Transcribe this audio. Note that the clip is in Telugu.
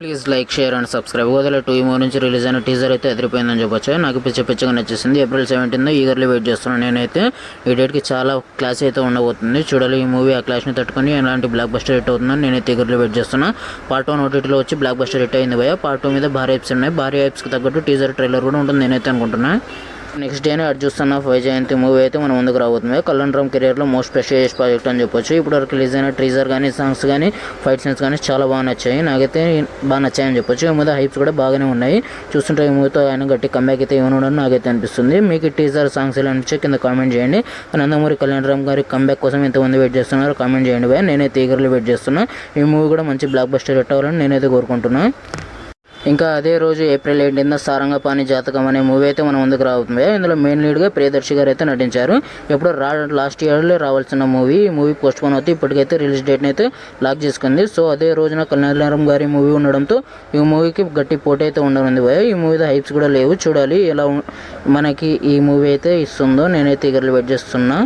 Please like share and subscribe. Godala టూ ఈ నుంచి రిలీజ్ అయిన టీజర్ అయితే ఎదిరిపోయిందని చెప్పొచ్చు. నాకు పిచ్చి పిచ్చిగా నచ్చేసింది. ఏప్రిల్ సెవెంటీన్ ఈగర్లీ వెయిట్ చేస్తున్నాను. నేనైతే ఈ డేట్కి చాలా క్లాస్ అయితే ఉండబోతుంది. చూడాలి ఈ మూవీ ఆ క్లాస్ని తట్టుకొని ఎలాంటి బ్లాక్ బస్టర్ హిట్ అవుతుందని నేనైతే ఈగర్లీ వెయిట్ చేస్తున్నా. పార్ట్ వన్ ఓటీటీలో వచ్చి బ్లాక్ బస్టర్ హిట్ అయింది భయ పార్ట్ టూ మీద భారీ యాప్స్ ఉన్నాయి. భారీ యాప్స్కి తగ్గట్టు టీజర్ ట్రైలర్ కూడా ఉంటుంది. నేనైతే అనుకుంటున్నాను నెక్స్ట్ డేనే అటు చూస్తున్న వైజయంతి మూవీ అయితే మన ముందుకు రాబోతుంది. కళ్యాణ్ రామ్ కెరియర్లో మోస్ట్ స్పెషలైజ్ ప్రాజెక్ట్ అని చెప్పొచ్చు. ఇప్పుడు వరకు రిలీజ్ అయిన ట్రీజర్ కానీ సాంగ్స్ కానీ ఫైట్ సీన్స్ కానీ చాలా బాగా నచ్చాయి. నాకైతే బాగా నచ్చాయని చెప్పొచ్చు. ఈ మీద హైప్స్ కూడా బాగానే ఉన్నాయి. చూస్తుంటే ఈ మూవీతో ఆయన గట్టి కంబ్యాక్ అయితే ఇవ్వడం నాకైతే అనిపిస్తుంది. మీకు టీజర్ సాంగ్స్ ఎలా అనిపించే కింద కామెంట్ చేయండి. నందమూరి కళ్యాణ్ రామ్ గారి కంబ్యాక్ కోసం ఎంతమంది వెయిట్ చేస్తున్నారో కామెంట్ చేయండి భయ నేనైతే ఈగర్లో వెయిట్ చేస్తున్నా. ఈ మూవీ కూడా మంచి బ్లాక్ బస్టర్ హిట్ అవ్వాలని నేనైతే కోరుకుంటున్నాను ఇంకా అదే రోజు ఏప్రిల్ ఎయిటీన్ సారంగపాణి జాతకం అనే మూవీ అయితే మన ముందుకు రాబోతుంది. ఇందులో మెయిన్ లీడ్గా ప్రియదర్శి గారు అయితే నటించారు. ఎప్పుడో రా లాస్ట్ ఇయర్లో రావాల్సిన మూవీ. ఈ మూవీ పోస్ట్ పోన్ అవుతుంది ఇప్పటికైతే రిలీజ్ డేట్ని అయితే లాక్ చేసుకుంది. సో అదే రోజున కళ్యాణం గారి మూవీ ఉండడంతో ఈ మూవీకి గట్టి పోటీ అయితే ఉండనుంది భయ ఈ మూవీ హైప్స్ కూడా లేవు. చూడాలి ఎలా మనకి ఈ మూవీ అయితే ఇస్తుందో నేనైతే ఇగర్లు వెయిట్ చేస్తున్నా.